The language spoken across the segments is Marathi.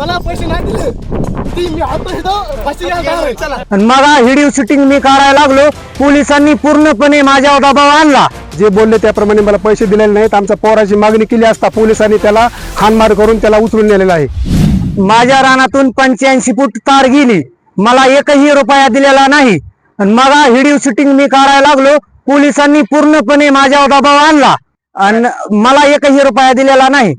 मला पैसे नाही दिले. ती मी आता इथं फाशी घ्यायला तयार आहे. चला. आणि मला व्हिडिओ शूटिंग मी करायला लागलो. पोलिसांनी पूर्णपणे माझ्यावर दबाव आणला. जे बोलले त्याप्रमाणे मला पैसे दिलेले नाहीत. आमच्या पोराची मागणी केली असता पोलिसांनी त्याला हानमार करून त्याला उचलून नेलेला आहे. माझ्या रानातून पंच्याऐंशी फूट तार गेली. मला एकही रुपया दिलेला नाही. आणि मला व्हिडिओ शूटिंग मी करायला लागलो. पोलिसांनी पूर्णपणे माझ्यावर दबाव आणला. आणि मला एकही रुपया दिलेला नाही.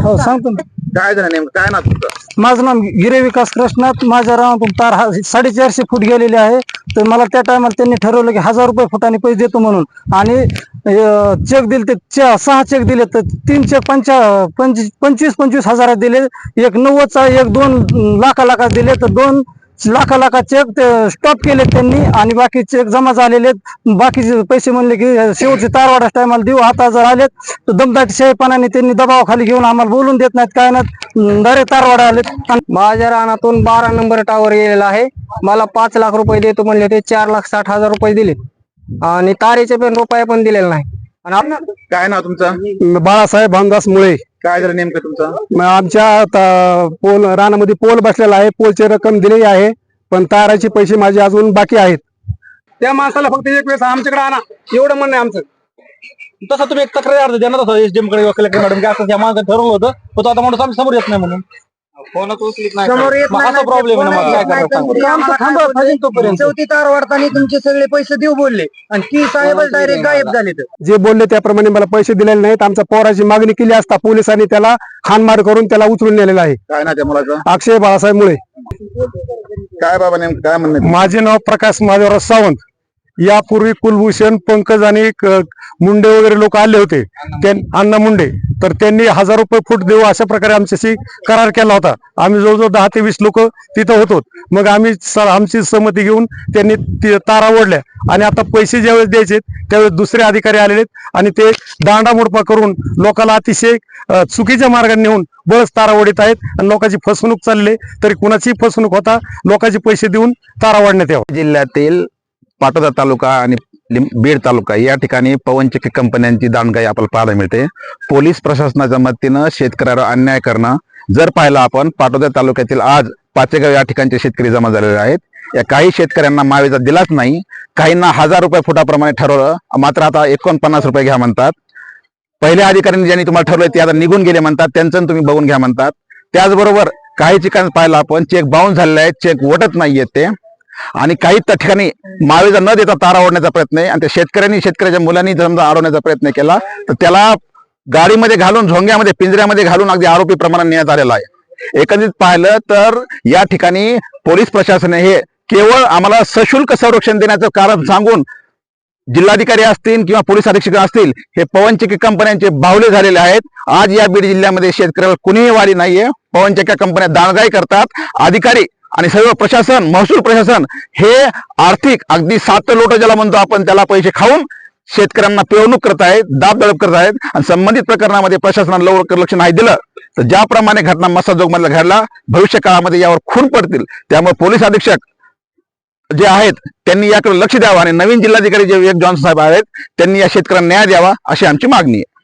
हो सांगतो ना. काय झालं नेमकं? काय ना तुमचं? माझं नाव गिरे विकास कृष्णात. माझ्या रानातून तार हा साडेचारशे फूट गेलेले आहे. तर मला त्या टायमाला त्यांनी ठरवलं की हजार रुपये फुटाने पैसे देतो म्हणून. आणि चेक दिले ते चे- सहा चेक दिले तर तीन चेक पंचा पंचवीस पंचवीस पंचवीस हजार दिले. एक नव्वदचा एक दोन लाखा लाखा दिले तर दोन लाखा लाखा चेक ते स्टॉप केले त्यांनी आणि बाकी चेक जमा झालेले. बाकीचे पैसे म्हणले की शेवटचे तारवाडा टायमाला देऊ. आता जर आलेत तर दमदाटी शाहीपणाने त्यांनी दबावाखाली घेऊन आम्हाला बोलून देत नाहीत. काय नाही डायरेक्ट तारवाडा आलेत. माझ्या रानातून बारा नंबर टावर गेलेला आहे. मला पाच लाख रुपये देतो म्हणले होते. चार लाख साठ हजार रुपये दिले आणि तारेचे पण रुपये पण दिलेले नाही. काय नाव तुमचं? बाळासाहेब भामदास मुळे. काय झालं नेमकं तुमचं? मग आमच्या आता पोल रानामध्ये पोल बसलेला आहे. पोलची रक्कम दिलेली आहे. पण ताराचे पैसे माझे अजून बाकी आहेत. त्या माणसाला फक्त एक वेळेस आमच्याकडे आणा. एवढं म्हणणं आहे आमचं. तसं तुम्ही एक तक्रार अर्ज द्या ना तसं एसडीएमकडे कलेक्टर मॅडम की असं या माणसाने ठरवलं होतं. पण तो आता माणूस आमच्यासमोर येत नाही म्हणून. फोनच उचलीत नाही समोर येत मग नाही असा प्रॉब्लेम आहे ना मग काय करायचं? सांगा. आमचं थांबवत नाही तोपर्यंत. चौथी तार वाढताना तुमचे सगळे पैसे देऊ बोलले. आणि ती साहेब डायरेक्ट गायब झाले जे बोलले त्याप्रमाणे मला पैसे दिलेले नाहीत. आमच्या पोराची मागणी केली असता पोलिसांनी त्याला हानमार करून त्याला उचलून नेलेला आहे. काय ना त्या मुलाचं? अक्षय बाळासाहेब मुळे. काय बाबा नेमकं काय म्हणणं आहे? माझे नाव प्रकाश माधवराव सावंत. यापूर्वी कुलभूषण पंकज आणि मुंडे वगैरे लोक आले होते. अण्णा मुंडे. तर त्यांनी हजार रुपये फूट देऊ अशा प्रकारे आमच्याशी करार केला होता. आम्ही जवळजवळ दहा ते वीस लोक तिथं होतो. मग आम्ही स- आमची संमती घेऊन त्यांनी ती तारा ओढल्या. आणि आता पैसे ज्यावेळेस द्यायचे त्यावेळेस दुसरे अधिकारी आलेले आहेत. आणि ते दांडामोडपा करून लोकांना अतिशय चुकीच्या मार्गाने नेऊन बळच तारा ओढत आहेत. आणि लोकांची फसवणूक चालली तरी कुणाची फसवणूक होता लोकांचे पैसे देऊन तारा वाढण्यात यावं. जिल्ह्यातील पाटोदा तालुका आणि बीड तालुका या ठिकाणी पवनचक्की कंपन्यांची दांडगाई आपल्याला पाहायला मिळते. पोलीस प्रशासनाच्या मदतीनं शेतकऱ्यावर अन्याय करणं जर पाहिलं आपण पाटोदा तालुक्यातील आज पाचेगाव या ठिकाणचे शेतकरी जमा झालेले आहेत. या काही शेतकऱ्यांना मावेचा दिलाच नाही. काहींना हजार रुपये फुटाप्रमाणे ठरवलं मात्र आता एकोणपन्नास रुपये घ्या म्हणतात. पहिल्या अधिकाऱ्यांनी ज्यांनी तुम्हाला ठरवलं ते आता निघून गेले म्हणतात त्यांचं तुम्ही बघून घ्या म्हणतात. त्याचबरोबर काही ठिकाणी पाहिलं आपण चेक बाउन्स झालेले आहेत चेक वटत नाहीयेत ते. आणि काही त्या ठिकाणी मावेजा न देता तारा ओढण्याचा प्रयत्न आहे. आणि त्या शेतकऱ्यांनी शेतकऱ्याच्या मुलांनी समजा अडवण्याचा प्रयत्न केला. तर त्याला गाडीमध्ये घालून झोंग्यामध्ये पिंजऱ्यामध्ये घालून अगदी आरोपी प्रमाणात नेण्यात आलेला आहे. एकंदरीत पाहिलं तर या ठिकाणी पोलीस प्रशासन हे केवळ आम्हाला सशुल्क संरक्षण देण्याचं कारण सांगून जिल्हाधिकारी असतील किंवा पोलीस अधीक्षक असतील हे पवनचक्की कंपन्यांचे बावले झालेले आहेत. आज या बीड जिल्ह्यामध्ये शेतकऱ्याला कुणीही वारी नाहीये. पवनचक्क्या कंपन्या दाणगाई करतात. अधिकारी आणि सर्व प्रशासन महसूल प्रशासन हे आर्थिक अगदी सात लोट ज्याला म्हणतो आपण त्याला पैसे खाऊन शेतकऱ्यांना पिळवणूक करत आहेत दाब दडप करत आहेत आणि संबंधित प्रकरणामध्ये प्रशासनानं लवकर लक्ष नाही दिलं तर ज्याप्रमाणे घटना मसाजोगमधला घडला भविष्य काळामध्ये यावर खून पडतील. त्यामुळे पोलीस अधीक्षक जे आहेत त्यांनी याकडे लक्ष द्यावं आणि नवीन जिल्हाधिकारी जे विवेक जॉन्सन साहेब आहेत त्यांनी या शेतकऱ्यांना न्याय द्यावा अशी आमची मागणी आहे.